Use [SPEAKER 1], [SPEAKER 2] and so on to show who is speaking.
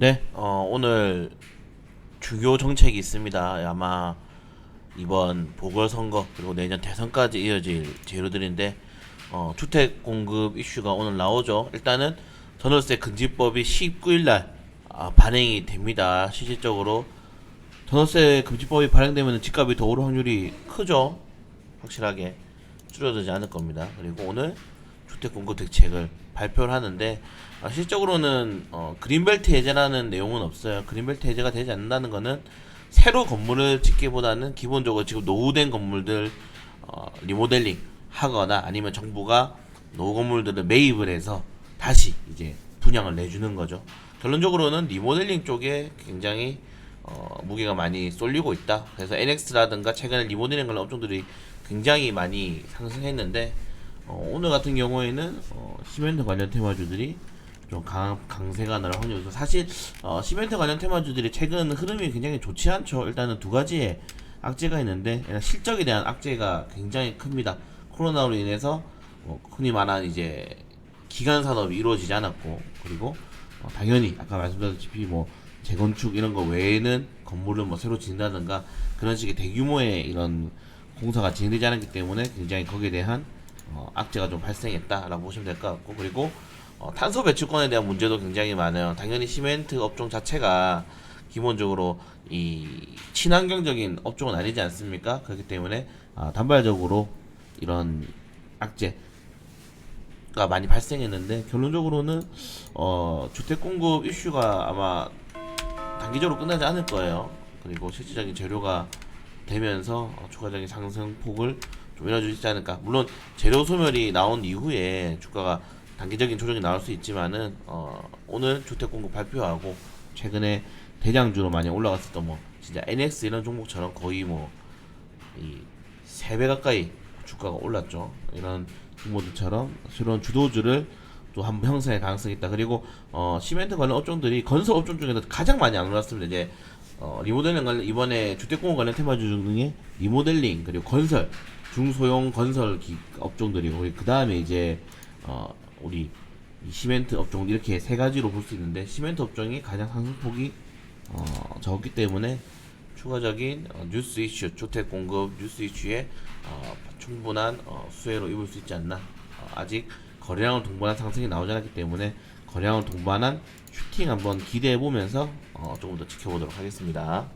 [SPEAKER 1] 네, 어, 오늘 주요 정책이 있습니다. 아마 이번 보궐선거 그리고 내년 대선까지 이어질 재료들인데 어, 주택 공급 이슈가 오늘 나오죠. 일단은 전월세 금지법이 19일 날 아, 발행이 됩니다. 실질적으로 전월세 금지법이 발행되면 집값이 더 오를 확률이 크죠. 확실하게 줄어들지 않을 겁니다. 그리고 오늘 주택 공급 대책을 발표를 하는데 아, 실적으로는 어, 그린벨트 해제라는 내용은 없어요. 그린벨트 해제가 되지 않는다는 거는 새로 건물을 짓기보다는 기본적으로 지금 노후된 건물들 어, 리모델링 하거나 아니면 정부가 노후 건물들을 매입을 해서 다시 이제 분양을 내주는 거죠. 결론적으로는 리모델링 쪽에 굉장히 어, 무게가 많이 쏠리고 있다. 그래서 NX라든가 최근에 리모델링 관련 업종들이 굉장히 많이 상승했는데 어, 오늘 같은 경우에는 어, 시멘트 관련 테마주들이 좀 강, 강세가 날 확률이 있어. 사실 어, 시멘트 관련 테마주들이 최근 흐름이 굉장히 좋지 않죠. 일단은 두 가지의 악재가 있는데 실적에 대한 악재가 굉장히 큽니다. 코로나로 인해서 어, 흔히 말하는 이제 기간 산업이 이루어지지 않았고 그리고 어, 당연히 아까 말씀드렸다시피 뭐 재건축 이런 거 외에는 건물을 뭐 새로 짓는다든가 그런 식의 대규모의 이런 공사가 진행되지 않았기 때문에 굉장히 거기에 대한 어, 악재가 좀 발생했다라고 보시면 될 것 같고 그리고 어, 탄소 배출권에 대한 문제도 굉장히 많아요. 당연히 시멘트 업종 자체가 기본적으로 이 친환경적인 업종은 아니지 않습니까? 그렇기 때문에 아, 단발적으로 이런 악재 가 많이 발생했는데 결론적으로는 어 주택 공급 이슈가 아마 단기적으로 끝나지 않을 거예요. 그리고 실질적인 재료가 되면서 어, 추가적인 상승폭을 좀 있지 않을까. 물론 재료 소멸이 나온 이후에 주가가 단기적인 조정이 나올 수 있지만은 어 오늘 주택 공급 발표하고 최근에 대장주로 많이 올라갔었던 뭐 진짜 NX 이런 종목처럼 거의 뭐 이 세 배 가까이 주가가 올랐죠. 이런 종목들처럼 새로운 주도주를 또 한번 형성할 가능성이 있다. 그리고 어 시멘트 관련 업종들이 건설 업종 중에서 가장 많이 안 올랐습니다. 이제 어 리모델링 관련 이번에 주택공업 관련 테마주 중에 리모델링 그리고 건설 중소형 건설 기, 업종들이고 그 다음에 이제 어 우리 이 시멘트 업종 이렇게 세 가지로 볼 수 있는데 시멘트 업종이 가장 상승폭이 어 적기 때문에 추가적인 어, 뉴스 이슈, 주택 공급 뉴스 이슈에 어, 충분한 어, 수혜로 입을 수 있지 않나. 어, 아직 거래량을 동반한 상승이 나오지 않았기 때문에 거래량을 동반한 슈팅 한번 기대해 보면서 어, 조금 더 지켜보도록 하겠습니다.